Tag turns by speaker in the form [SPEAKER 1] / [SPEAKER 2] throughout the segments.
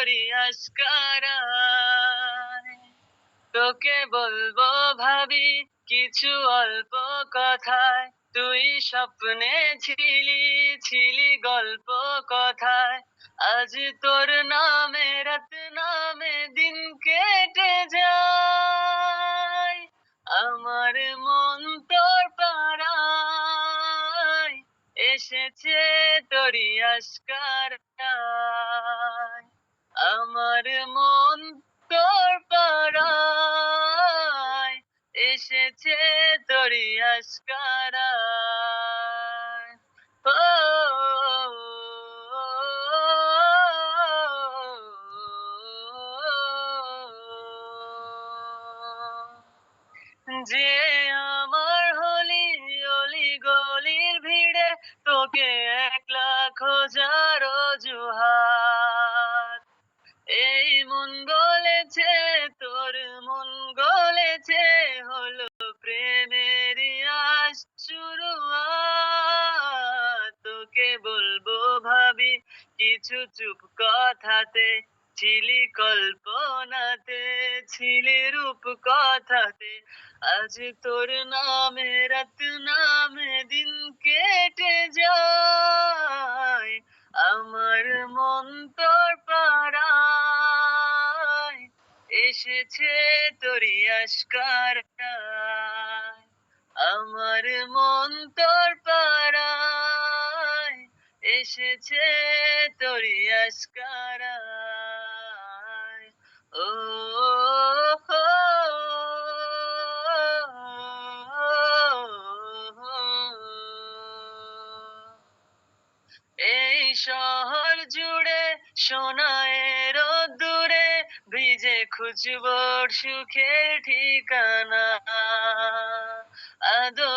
[SPEAKER 1] করি আস্কারায় তোকে বলব ভাবি, কিছু অল্প কথায়। তুই স্বপ্নে ছিলি ছিলি গল্প কথায়। আজ তোর নামে, রাত নামে দিন কেটে যায়। আমার মন তোর পাড়ায়। এসেছে তোরই আস্কার আমার মন তোর পাড়ায় এসেছে তোরি আস্কারা যে আমার হলি অলি গলির ভিড়ে তোকে কিছু চুপ কথাতে ছিলি কল্পনাতে ছিলি রূপ কথাতে আজ তোর নামে, রাত নামে দিন কেটে যায়, আমার মন তোর পাড়ায় এসেছে তোরি আস্কার আমার মন তোর পাড়ায় এসেছে তোরি আস্কার ও এই শহর জুড়ে সোনায়ের দূরে ভিজে খুঁজব সুখের ঠিকানা। আদো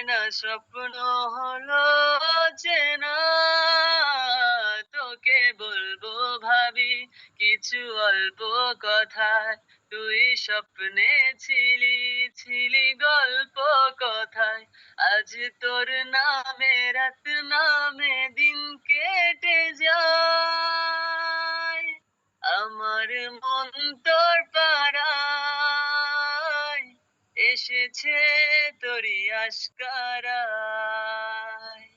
[SPEAKER 1] চেনা স্বপ্ন হলো না, তোকে বলব ভাবি কিছু অল্প কথায় তুই স্বপ্নে ছিলি ছিলি গল্প কথায়। আজ তোর নামে এসেছে তোরি আস্কারায়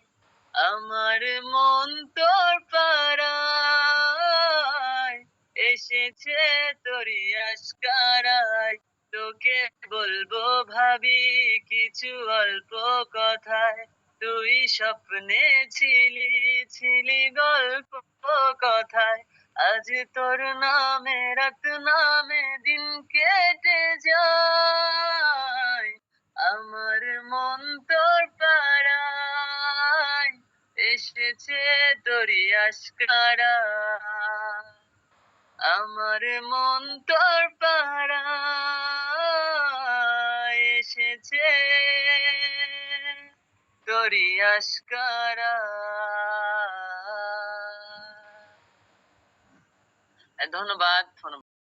[SPEAKER 1] আমার মন তোর পাড়ায়, এসেছে তোরি আস্কারায় তোকে বলব ভাবি, কিছু অল্প কথায়। তুই স্বপ্নে ছিলি ছিলি গল্প কথায়। আজ তোর নামে, রাত নামে দিন কেটে যায়। এসেছে তোরি আস্কারা আমার মন তোর পাড়া এসেছে তোরি আস্কারা ধন্যবাদ ধন্যবাদ।